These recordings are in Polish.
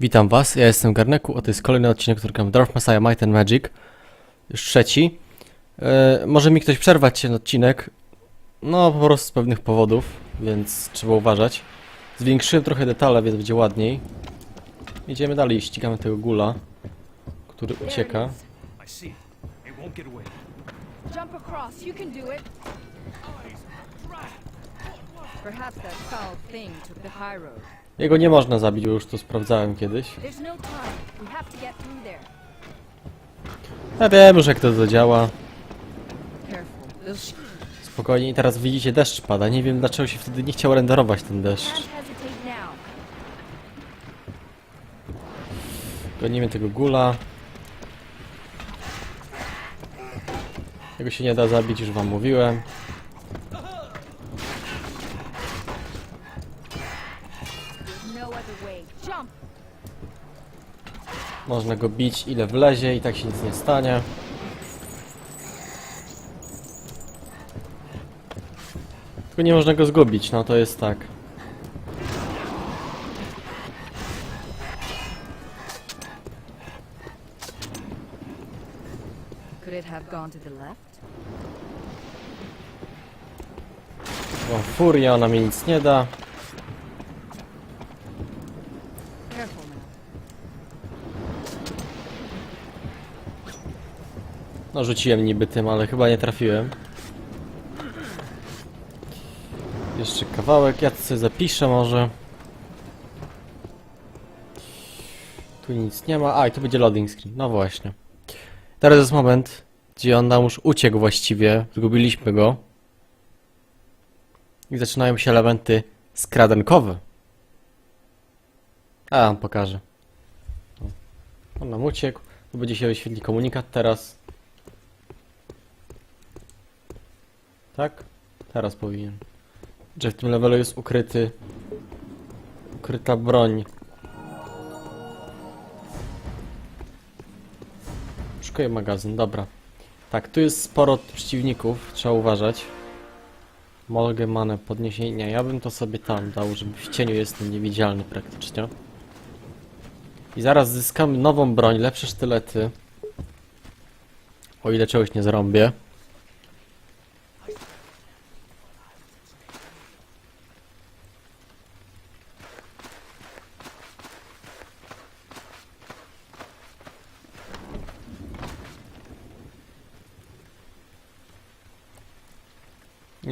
Witam was, ja jestem Garneku, a to jest kolejny odcinek, który gram w Dwarf Messiah Might and Magic. Już trzeci. E, może mi ktoś przerwać ten odcinek, no po prostu z pewnych powodów, więc trzeba uważać. Zwiększyłem trochę detale, więc będzie ładniej. Idziemy dalej, ścigamy tego gula, który ucieka. Jump across. You can do it. Perhaps that foul thing took the high road. Jego nie można zabić, bo już to sprawdzałem kiedyś. No. Ja wiem już jak to zadziała. Spokojnie, i teraz widzicie deszcz pada. Nie wiem dlaczego się wtedy nie chciał renderować ten deszcz. Gonimy tego gula. Tego się nie da zabić, już wam mówiłem. Można go bić ile wlezie i tak się nic nie stanie. Tylko nie można go zgubić, no to jest tak. Mam furię, ona mi nic nie da. Careful now. No rzuciłem niby tym, ale chyba nie trafiłem. Jeszcze kawałek, ja to sobie zapiszę może. Tu nic nie ma. A, i tu będzie loading screen. No właśnie. Teraz jest moment, gdzie on nam już uciekł właściwie. Zgubiliśmy go. I zaczynają się elementy skradankowe. A, on pokaże. On nam uciekł. Tu będzie się wyświetli komunikat teraz. Tak? Teraz powinien. Że w tym levelu jest ukryty. Ukryta broń. Szukuję magazyn, dobra. Tak, tu jest sporo przeciwników, trzeba uważać. Mogę manę podniesienia. Ja bym to sobie tam dał, żeby w cieniu jestem niewidzialny praktycznie. I zaraz zyskamy nową broń, lepsze sztylety. O ile czegoś nie zrobię. Nie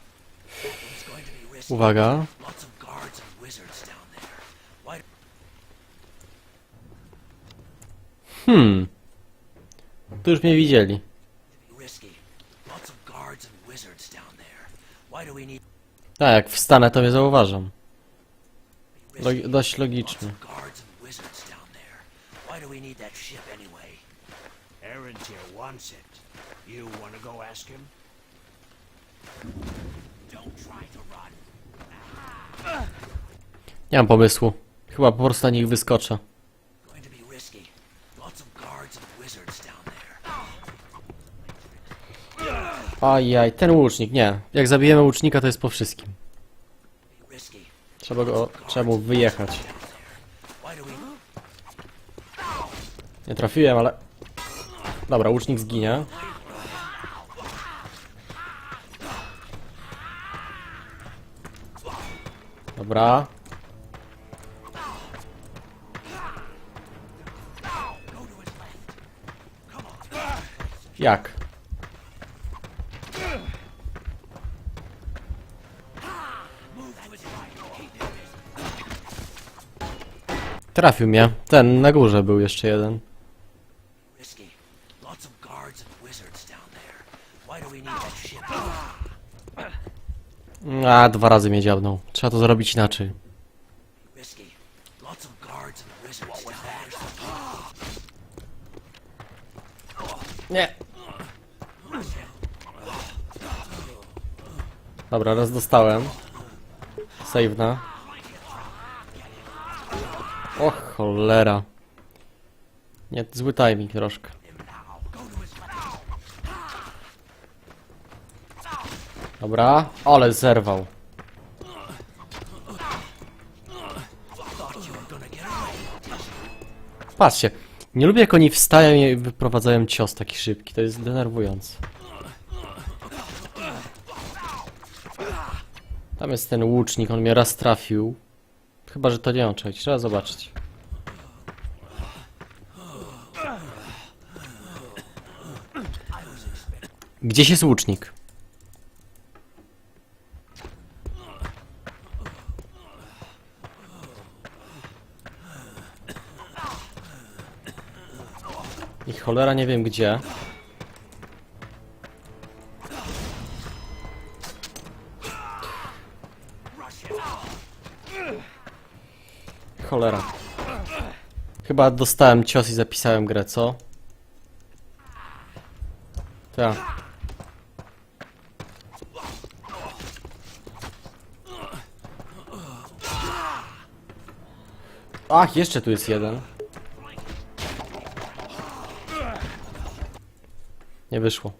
Uwaga. Hmm. Tu już mnie widzieli. Tak, jak wstanę, to mnie? Logi- dość ship anyway? Erentier wants it. You want to go ask him? Nie mam pomysłu. Chyba po prostu na nich wyskoczę. Ajaj, ten łucznik, nie. Jak zabijemy łucznika, to jest po wszystkim. Trzeba go, trzeba mu wyjechać. Nie trafiłem, ale... Dobra, łucznik zginie. Dobra. Jak? Trafił mnie. Ten na górze był jeszcze jeden. risky? Lots of guards and wizards down there. Why do we need that ship? A, dwa razy mnie dziabnął. Trzeba to zrobić inaczej. Nie. Dobra, raz dostałem. Save na. Och, cholera. Nie, zły timing troszkę. Dobra, ale zerwał. Patrzcie, nie lubię jak oni wstają i wyprowadzają cios taki szybki, to jest denerwujące. Tam jest ten łucznik, on mnie raz trafił. Chyba, że to nie on, czekajcie, trzeba zobaczyć. Gdzieś jest łucznik? I cholera nie wiem gdzie. Cholera. Chyba dostałem cios i zapisałem grę, co? Tak. Ach, jeszcze tu jest jeden. Nie wyszło.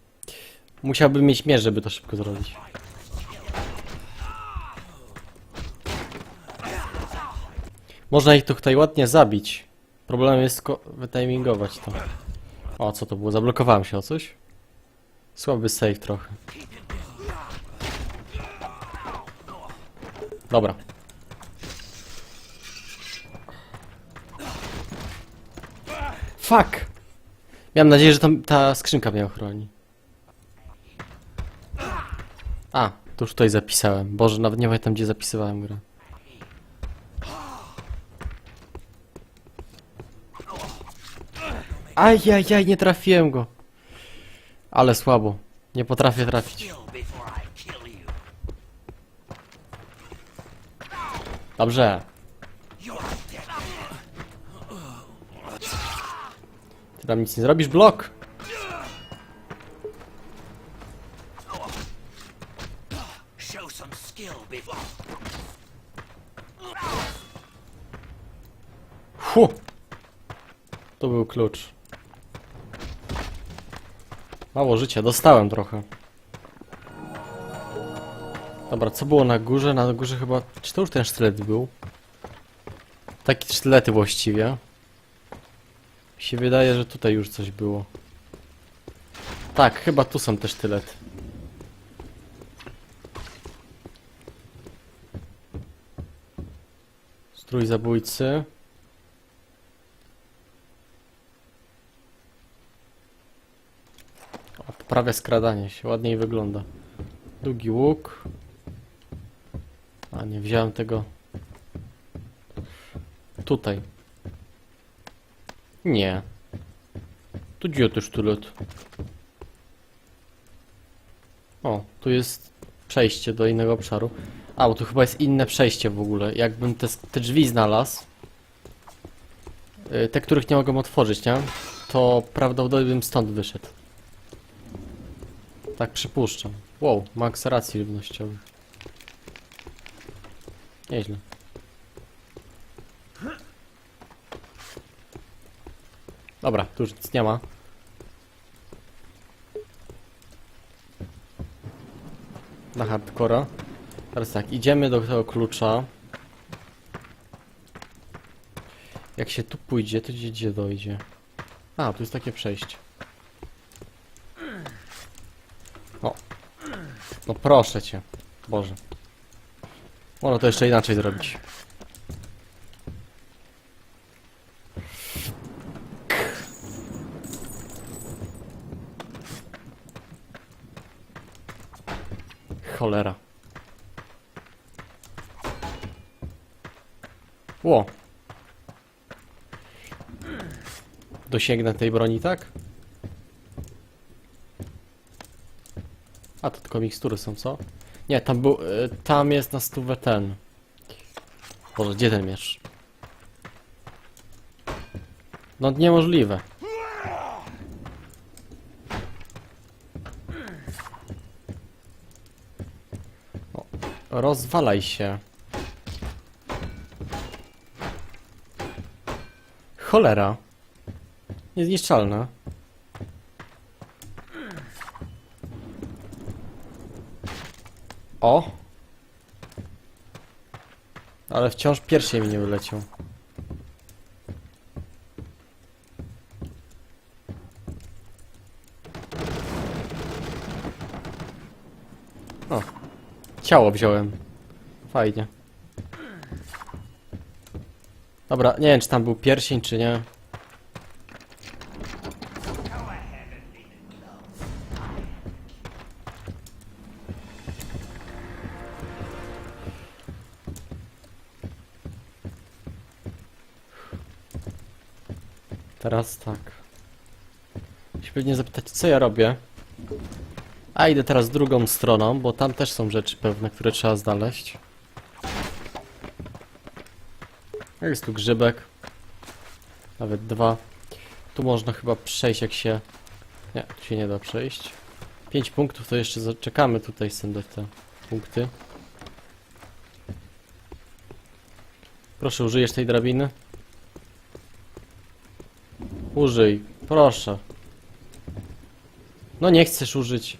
Musiałbym mieć miecz, żeby to szybko zrobić. Można ich tutaj ładnie zabić. Problemem jest tylko wytimingować to. O, co to było? Zablokowałem się o coś? Słaby save trochę. Dobra. Fuck! Miałem nadzieję, że tam ta skrzynka mnie ochroni. A, to już tutaj zapisałem. Boże, nawet nie pamiętam gdzie zapisywałem grę. Ajajaj, nie trafiłem go. Ale słabo. Nie potrafię trafić. Dobrze. You're dead. Ty tam nic nie zrobisz, blok. Fu. To był klucz. Mało życia, dostałem trochę. Dobra, co było na górze? Na górze chyba... Czy to już ten sztylet był? Takie sztylety właściwie. Mi się wydaje, że tutaj już coś było. Tak, chyba tu są te sztylety. Strój zabójcy. O, poprawia skradanie się, ładniej wygląda. Długi łuk. A nie wziąłem tego. Tutaj. Nie. Tu gdzie to sztylet? O, tu jest przejście do innego obszaru. A, bo tu chyba jest inne przejście w ogóle. Jakbym te, te drzwi znalazł, y, te, których nie mogę otworzyć, nie? To prawdopodobnie bym stąd wyszedł. Tak przypuszczam. Wow, ma akceleracji żywnościowych. Nieźle. Dobra, tu już nic nie ma. Na hardcora. Teraz tak, idziemy do tego klucza. Jak się tu pójdzie, to gdzie, gdzie dojdzie? A, tu jest takie przejście. O. No proszę cię. Boże. Można to jeszcze inaczej zrobić. Cholera. Ło. Dosięgnę tej broni, tak? A to tylko mikstury są, co? Nie, tam był. y, tam jest na stówę ten. Boże, gdzie ten miecz? No niemożliwe. Rozwalaj się. Cholera. Niezniszczalna. O! Ale wciąż pierścień mi nie wyleciał. O, ciało wziąłem. Fajnie. Dobra, nie wiem czy tam był pierścień czy nie. Teraz tak. Się pewnie zapytać, co ja robię. A idę teraz drugą stroną, bo tam też są rzeczy pewne, które trzeba znaleźć. Jest tu grzybek. Nawet dwa. Tu można chyba przejść jak się... Nie, tu się nie da przejść. Pięć punktów to jeszcze zaczekamy tutaj sędzać te punkty. Proszę, użyjesz tej drabiny? Użyj, proszę. No nie chcesz użyć.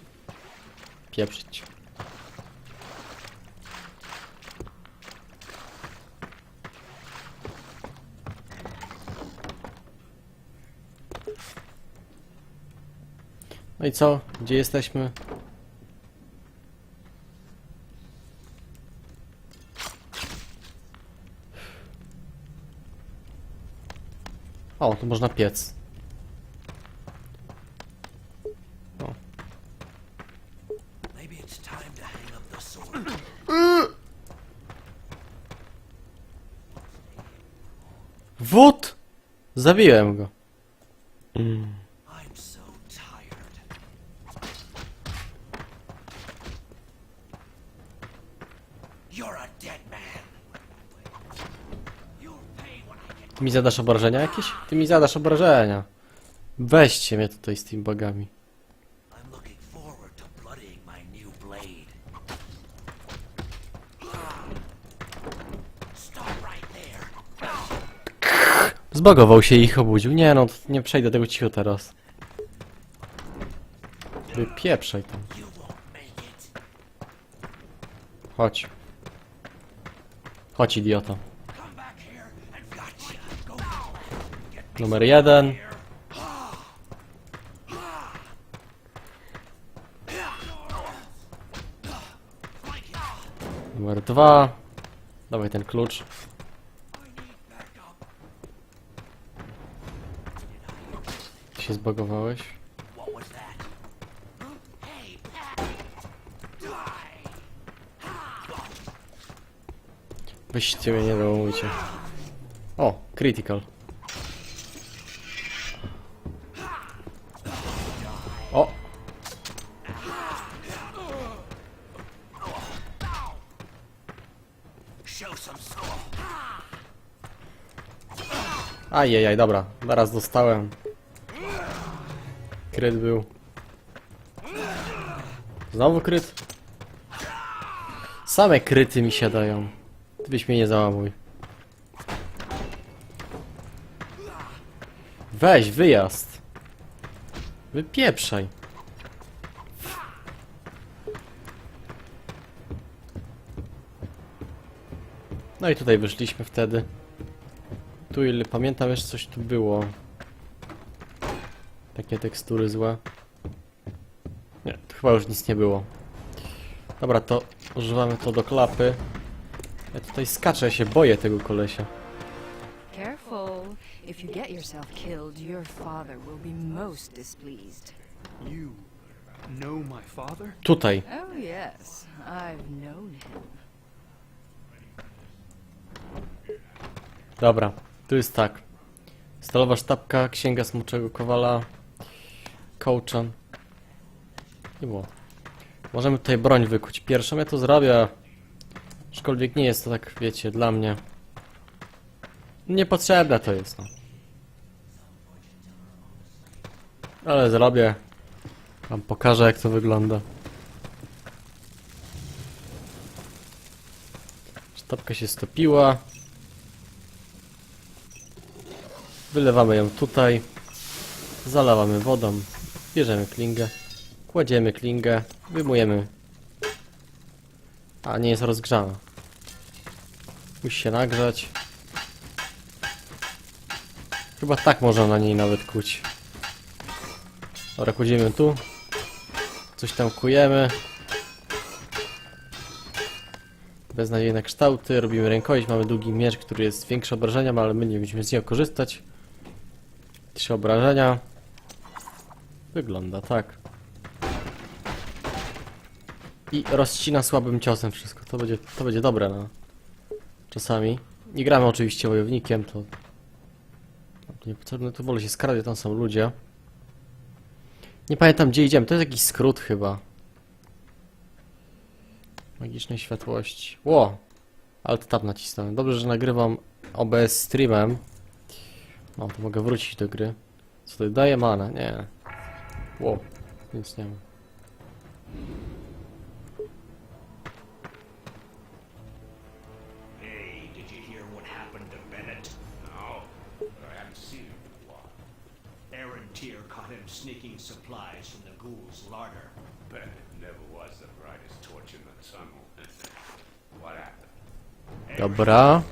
Pieprzyć. No i co? Gdzie jesteśmy? O, tu można piec. Sword. Wód! Zabiłem go. I'm so tired. You're a dead man. You'll pay when I get Ty mi zadasz obrażenia jakieś? Ty mi zadasz obrażenia. Weźcie mnie tutaj z tymi there. Zbagował się i ich obudził. Nie no, nie przejdę tego cicho teraz. Wypieprzaj tam. Chodź. Chodź, idioto. Numer jeden. Numer dwa. Dawaj ten klucz. Się zbagowałeś. Weźcie mnie, nie dołujcie. O, critical. Ajajaj, dobra. Zaraz dostałem. Kryt był. Znowu kryt? Same kryty mi się dają. Ty byś mnie nie załamuj. Weź, wyjazd. Wypieprzaj. No i tutaj wyszliśmy wtedy. Tu ile pamiętam jeszcze coś tu było. Takie tekstury złe. Nie, tu chyba już nic nie było. Dobra, to używamy to do klapy. Ja tutaj skaczę, ja się boję tego kolesia. Careful. If you get yourself killed, your father will be most displeased. You know my father? Tutaj. Oh, yes. I've known him. Dobra, tu jest tak. Stalowa sztabka, księga smoczego kowala, kołczan. Nie było. Możemy tutaj broń wykuć. Pierwszą ja to zrobię. Aczkolwiek nie jest to tak, wiecie, dla mnie. Niepotrzebne to jest, no. Ale zrobię. Wam pokażę jak to wygląda. Sztabka się stopiła. Wylewamy ją tutaj. Zalewamy wodą. Bierzemy klingę. Kładziemy klingę. Wyjmujemy. A, nie jest rozgrzana. Musi się nagrzać. Chyba tak można na niej nawet kuć. Dobra, kładziemy tu. Coś tam kujemy. Beznadziejne kształty, robimy rękojeść, mamy długi miecz, który jest większy obrażeniem, ale my nie będziemy z niego korzystać. Trzy obrażenia. Wygląda tak. I rozcina słabym ciosem wszystko. To będzie, to będzie dobre, no. Czasami. Nie gramy oczywiście wojownikiem, to... to Niepotrzebne, tu wolę się skradać, tam są ludzie. Nie pamiętam gdzie idziemy, to jest jakiś skrót chyba. Magicznej światłości. Ło! Alt tab nacisnąłem. Dobrze, że nagrywam OBS streamem. No, to mogę wrócić do gry. Co to daje mana? Nie. Ło, nic nie ma. No, but I haven't seen him in a while. Aaron Tier caught him sneaking supplies from the ghoul's larder. Bennett never was the brightest torch in the tunnel. what happened? Dobra.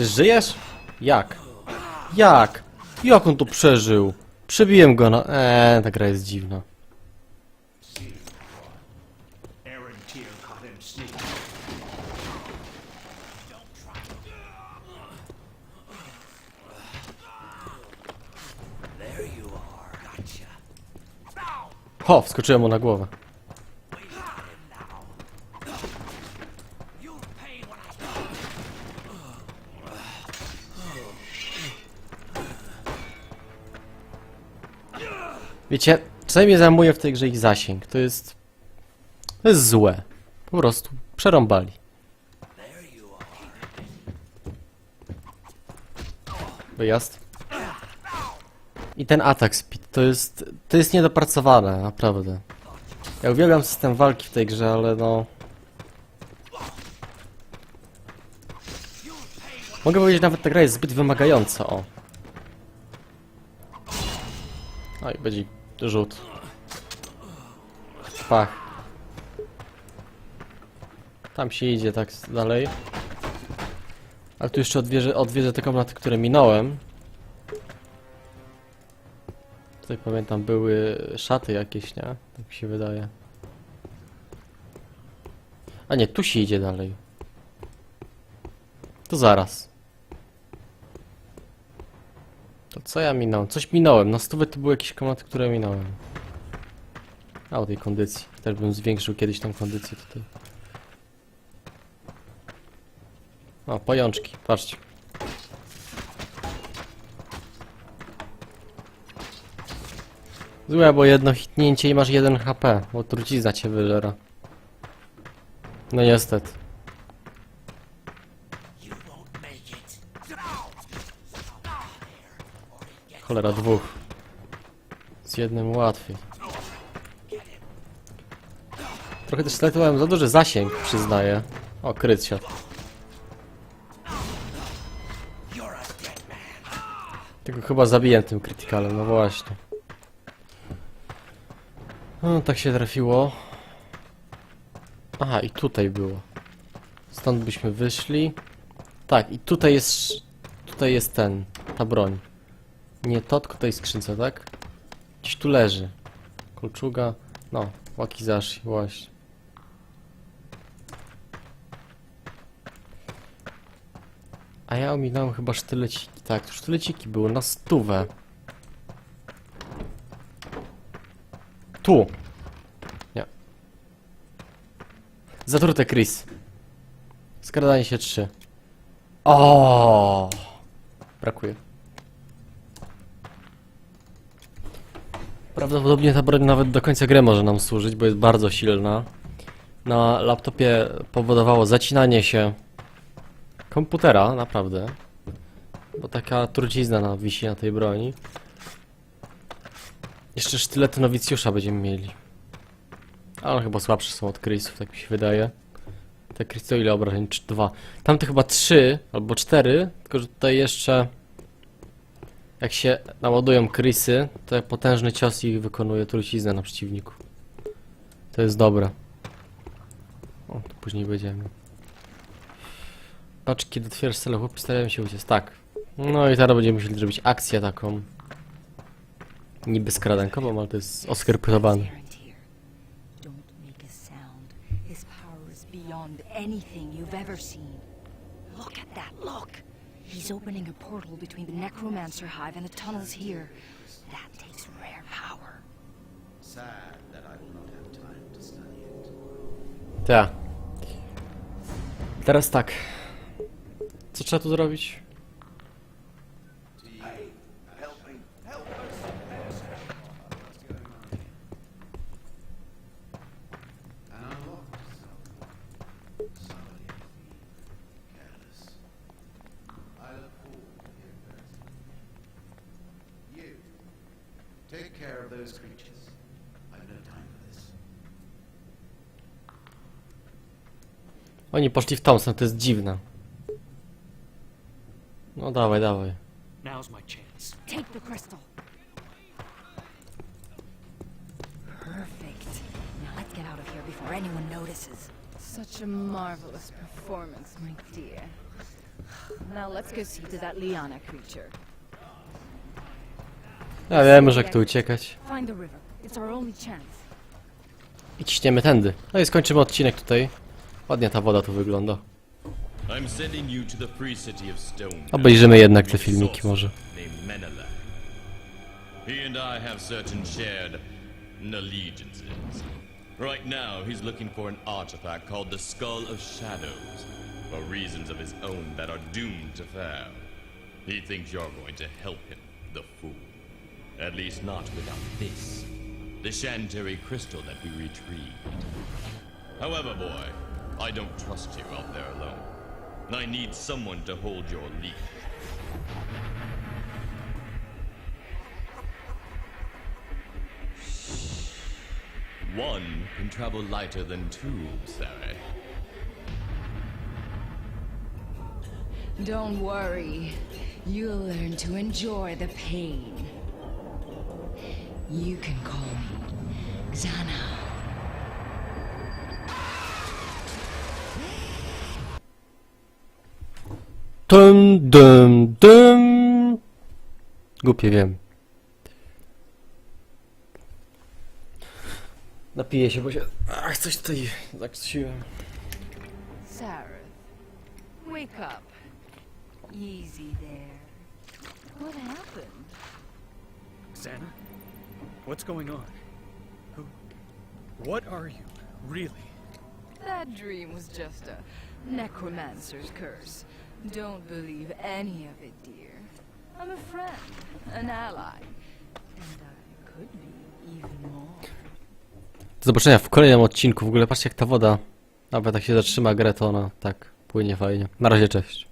Czy żyjesz? Jak? Jak? Jak on to przeżył? Przebiłem go na... Eee, ta gra jest dziwna. Ho, wskoczyłem mu na głowę. Wiecie, czasami mnie zajmuje w tej grze ich zasięg. To jest... To jest złe. Po prostu. Przerąbali. Wyjazd. I ten atak speed, to jest... To jest niedopracowane, naprawdę. Ja uwielbiam system walki w tej grze, ale no... Mogę powiedzieć, nawet ta gra jest zbyt wymagająca, o. No i będzie rzut. Pach. Tam się idzie tak dalej. Ale tu jeszcze odwiedzę te komnaty, które minąłem. Tutaj pamiętam były szaty jakieś, nie? Tak mi się wydaje. A nie, tu się idzie dalej. To zaraz. To co ja minąłem? Coś minąłem. Na stówę to były jakieś komnaty, które minąłem. A o tej kondycji. Też bym zwiększył kiedyś tą kondycję tutaj. O, pajączki, patrzcie. Złe, bo jedno hitnięcie i masz 1 HP, bo trucizna cię wyżera. No niestety. Cholera, dwóch. Z jednym łatwiej. Trochę też sletowałem za duży zasięg, przyznaję. O, man. Tylko chyba zabiję tym krytykalem, no właśnie. No, tak się trafiło. Aha, i tutaj było. Stąd byśmy wyszli. Tak, i tutaj jest... Tutaj jest ten, ta broń. Nie to, tylko tej skrzynce, tak? Gdzieś tu leży. Kolczuga. No, wakizashi, właśnie. A ja ominąłem chyba sztyleciki. Tak, to sztyleciki były na stówę. Tu. Nie. Zatrute Chris. Skradanie się 3. O. Brakuje. Prawdopodobnie ta broń nawet do końca gry może nam służyć, bo jest bardzo silna. na laptopie powodowało zacinanie się komputera, naprawdę. Bo taka trucizna na, wisi na tej broni. Jeszcze sztylety nowicjusza będziemy mieli. Ale chyba słabsze są od Chrisów, tak mi się wydaje. Te Chris to ile obrażeń? Cz- Dwa. Tamte chyba trzy albo cztery, tylko że tutaj jeszcze jak się naładują Chrisy, to jak potężny cios ich wykonuje truciznę na przeciwniku. To jest dobre. O, to później będziemy. Patrz, kiedy otwierasz cele, chłopi starają się uciec. Tak. No i teraz będziemy musieli zrobić akcję taką. Niby skradankową, ale to jest seen. Look at that, look! He's opening a portal between the Necromancer Hive and the tunnels here. That takes rare power. Sad that I will not have time to study it. Tak. Teraz tak. Co trzeba tu zrobić? Oni poszli w stronę, to jest dziwne. No dawaj, dawaj. Now's my chance. Take the crystal. Perfect. Now let's get out of here before anyone notices. Such a marvelous performance, my dear. Now let's go see to that Liana creature. Ja wiem, że jak tu uciekać. Find the river. It's our only chance. I ciśniemy tędy. No i skończymy odcinek tutaj. Ładnie ta woda tu wygląda. Obejrzymy jednak te filmiki może. He and I have certain shared allegiances. Right now, he's looking for an artifact called the Skull of Shadows, for reasons of his own that are doomed to fail. He thinks you're going to help him, the fool. At least not without this, the crystal that we retrieved. However, boy, I don't trust you out there alone. I need someone to hold your leash. One can travel lighter than two, Sarah. Don't worry. You'll learn to enjoy the pain. You can call me Xana. Dum, dum, dum. Głupie wiem. Napiję się, bo się... Ach, coś tutaj zakrztusiłem. Sarah, wake up. Easy there. What happened? Xana? What's going on? Who? What are you, really? That dream was just a necromancer's curse. Don't believe any of it, dear. I'm a friend, an ally, and I could be even more. Do zobaczenia w kolejnym odcinku. W ogóle patrzcie jak ta woda, nawet jak się zatrzyma grę, to ona tak płynie fajnie. Na razie, cześć.